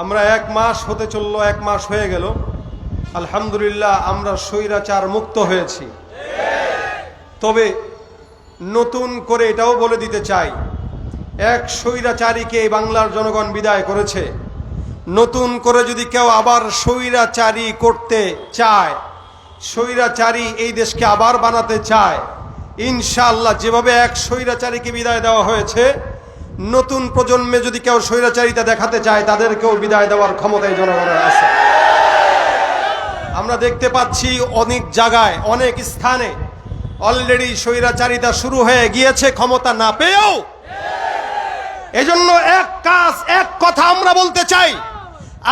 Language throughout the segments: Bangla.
আমরা এক মাস হতে চলল, এক মাস হয়ে গেল। আলহামদুলিল্লাহ, আমরা স্বৈরাচার মুক্ত হয়েছি। তবে নতুন করে এটাও বলে দিতে চাই, এক স্বৈরাচারীকে বাংলার জনগণ বিদায় করেছে। নতুন করে যদি কেউ আবার স্বৈরাচারী করতে চায়, স্বৈরাচারী এই দেশকে আবার বানাতে চায়, ইনশাআল্লাহ যেভাবে এক স্বৈরাচারীকে বিদায় দেওয়া হয়েছে নতুন প্রজন্মে যদি কেউ স্বৈরাচারিতা দেখাতে চায়, তাদেরকেও বিদায় দেওয়ার ক্ষমতায় জনগণের আছে। আমরা দেখতে পাচ্ছি অনেক জায়গায়, অনেক স্থানে অলরেডি স্বৈরাচারিতা শুরু হয়ে গিয়েছে, ক্ষমতা না পেয়েও। এজন্য এক কাজ, এক কথা আমরা বলতে চাই।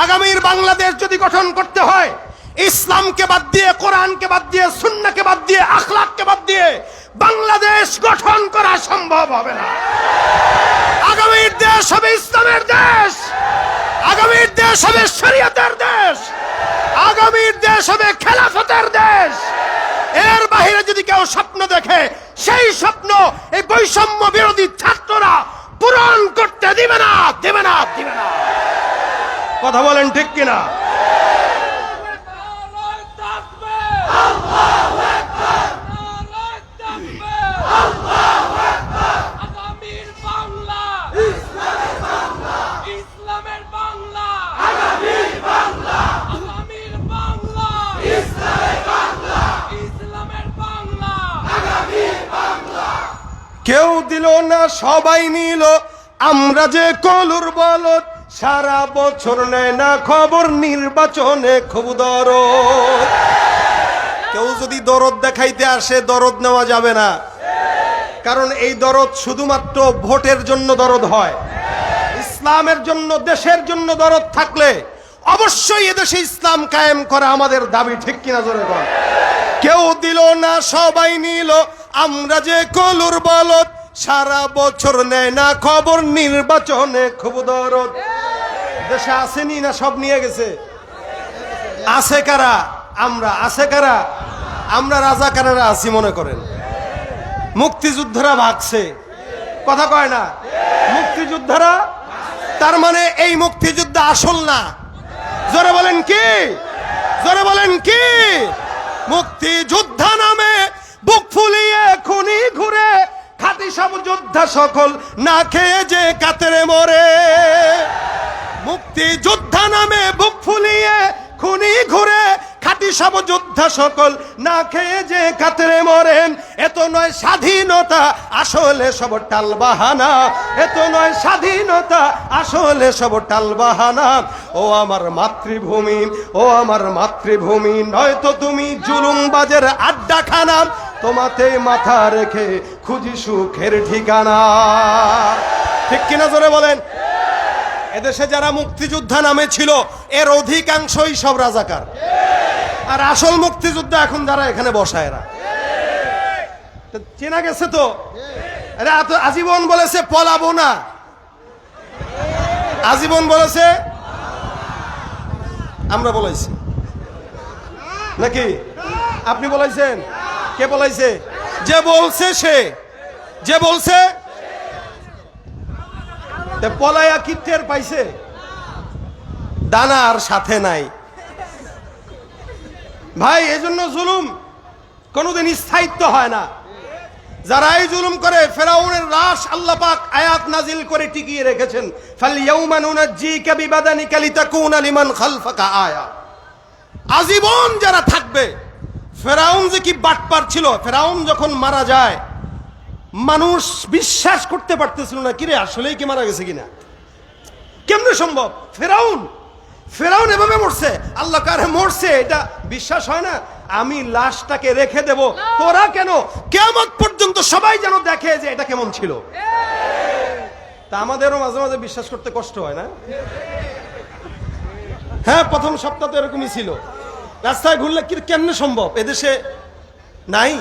আগামীর বাংলাদেশ যদি গঠন করতে হয়, ইসলামকে বাদ দিয়ে, কোরআনকে বাদ দিয়ে সুন্নাকে বাদ দিয়ে, আখলাককে বাদ দিয়ে, বাংলাদেশ গঠন করা সম্ভব হবে না। দেশ হবে ইসলামের দেশ। আগামীর দেশ হবে শরীয়তের দেশ। আগামীর দেশ হবে খেলাফতের দেশ। এর বাহিরে যদি কেউ স্বপ্ন দেখে, সেই স্বপ্ন, এই বৈষম্য বিরোধী ছাত্ররা পূরণ করতে দিবে না দিবে না দিবে না। কথা বলেন ঠিক কিনা নারায় তাকবীর আল্লাহু আকবার নারায় তাকবীর আল্লাহু আকবার আগামীর বাংলা ইসলামের বাংলা ইসলামের বাংলা আগামীর বাংলা আগামীর বাংলা ইসলামের বাংলা ইসলামের বাংলা কেউ দিল না, সবাই নিল। আমরা যে কলুর বলদ, সারা বছর নেয় না খবর নির্বাচনে খুব দরদ। কেউ যদি দরদ দেখাইতে আসে, দরদ নেওয়া যাবে না। কারণ এই দরদ শুধুমাত্র ভোটের জন্য দরদ হয়। ইসলামের জন্য, দেশের জন্য দরদ থাকলে অবশ্যই এদেশে ইসলাম কায়েম করা আমাদের দাবি, ঠিক কিনা জোরে কেউ দিল না, সবাই নিল। আমরা যে কলুর বলদ, সারা বছর নেয় না খবর, নির্বাচনে খুব দরদ। দেশে আসেনি না সব নিয়ে গেছে? আছে কারা? আমরা, আছে কারা? আমরা রাজাকারেরা আছি মনে করেন। মুক্তিযোদ্ধারা ভাগছে। কথা কয় না? মুক্তিযোদ্ধারা? তার মানে এই মুক্তিযুদ্ধ আসল না? জোরে বলেন কি? জোরে বলেন কি? মুক্তিযোদ্ধা নামে বুক ফুলিয়ে খুনি ঘুরে, খাটি সব যোদ্ধা সকল না খেয়ে যে কাতরে মরে। মুক্তিযোদ্ধা নামে বুক ফুলিয়ে খুনি ঘুরে, খাটি সব যোদ্ধা সকল না খেয়ে যে কাতরে মরেন। এত নয় স্বাধীনতা, আসলে সব টাল বাহানা এত নয় স্বাধীনতা, আসলে সব টাল বাহানা ও আমার মাতৃভূমি, ও আমার মাতৃভূমি, নয়তো তুমি জুলুমবাজের আড্ডা তোমাতে মাথা রেখে খুঁজি সুখের ঠিকানা। ঠিক কিনা জোরে বলেন? এদেশে যারা মুক্তিযোদ্ধা নামে ছিল, এর অধিকাংশই সব রাজাকার। আর আসল মুক্তিযোদ্ধা এখন যারা এখানে বসায় এরা। চেনা গেছে তো? আজীবন বলেছে পলাবো না। আজীবন বলেছে? আমরা বলেছি নাকি? আপনি বলাইছেন? কে বলাইছে? যে বলছে সে। যে বলছে? পলায়া কি টের পাইছে? দানা আর সাথে নাই। ভাই, এজন্য জুলুম কোনোদিন স্থায়িত্ব হয় না। যারা এই জুলুম করে, ফেরাউনের লাশ আল্লাহ পাক আয়াত নাজিল করে টিকিয়ে রেখেছেন। ফাল ইয়াউমা নুনাজ্জিকা বিবাদানিকা লিতাকুনা লিমান খালফাকা আয়া। আজীবন যারা থাকবে ফেরাউন যে কি বাটপার ছিল, ফেরাউন যখন মারা যায়, মানুষ বিশ্বাস করতে পারতেছিল না, কিরে, আসলেই কি মারা গেছে কিনা? কেমনে সম্ভব? ফেরাউন ফেরাউন এভাবে মরছে, আল্লাহ কারে মরছে, এটা বিশ্বাস হয় না? আমি লাশটাকে রেখে দেব। তোরা কেন? কেমন পর্যন্ত সবাই যেন দেখে যে এটা কেমন ছিল। তা আমাদেরও মাঝে মাঝে বিশ্বাস করতে কষ্ট হয় না? হ্যাঁ প্রথম সপ্তাহ তো এরকমই ছিল। রাস্তায় ঘুরলে কি কেমনে সম্ভব? এদেশে নাই?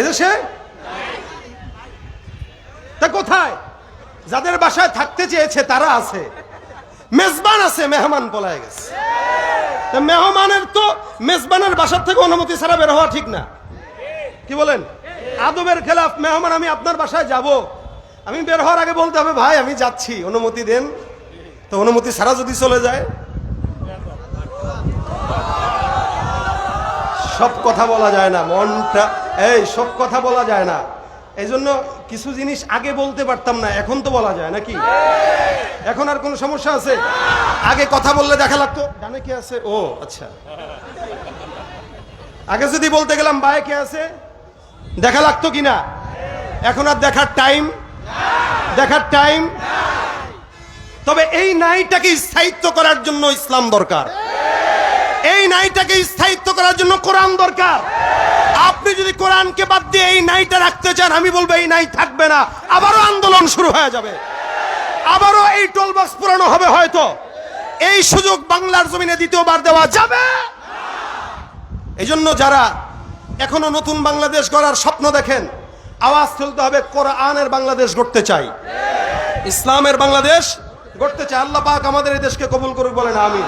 এদেশে? তা কোথায়? যাদের বাসায় থাকতে চেয়েছে, তারা আছে। মেজবান আছে, মেহমান পলায় গেছে। মেহমানের তো মেজবানের বাসার থেকে অনুমতি ছাড়া বের হওয়া ঠিক না। কি বলেন? আদবের খেলাফ মেহমান, আমি আপনার বাসায় যাব। আমি বের হওয়ার আগে বলতে হবে, ভাই, আমি যাচ্ছি। অনুমতি দেন। তো অনুমতি ছাড়া যদি চলে যায় সব কথা বলা যায় না, মনটা, এই, সব কথা বলা যায় না। এই জন্য কিছু জিনিস আগে বলতে পারতাম না, এখন তো বলা যায়, নাকি? এখন আর কোনো সমস্যা আছে? আগে কথা বললে দেখা লাগতো। ডানে কে আছে? ও আচ্ছা। আগে যদি বলতে গেলাম বায়ে কে আছে, দেখা লাগতো কিনা? এখন আর দেখার টাইম দেখার টাইম তবে এই নাইটাকে স্থায়িত্ব করার জন্য ইসলাম দরকার। এই নাইটাকে স্থায়িত্ব করার জন্য কোরআন দরকার। আপনি যদি কোরআনকে বাদ দিয়ে এই নাইটা রাখতে চান, আমি বলব এই নাই থাকবে না। আবারও আন্দোলন শুরু হয়ে যাবে। আবারও এই টোল বক্স পুরানো হবে হয়তো। এই সুযোগ বাংলার জমিনে দ্বিতীয়বার দেওয়া যাবে। এই জন্য যারা এখনও নতুন বাংলাদেশ গড়ার স্বপ্ন দেখেন, আওয়াজ তুলতে হবে, কোরআনের বাংলাদেশ গড়তে চাই। ইসলামের বাংলাদেশ গড়তে চাই। আল্লাহ পাক আমাদের এই দেশকে কবুল করুক বলেন, আমিন।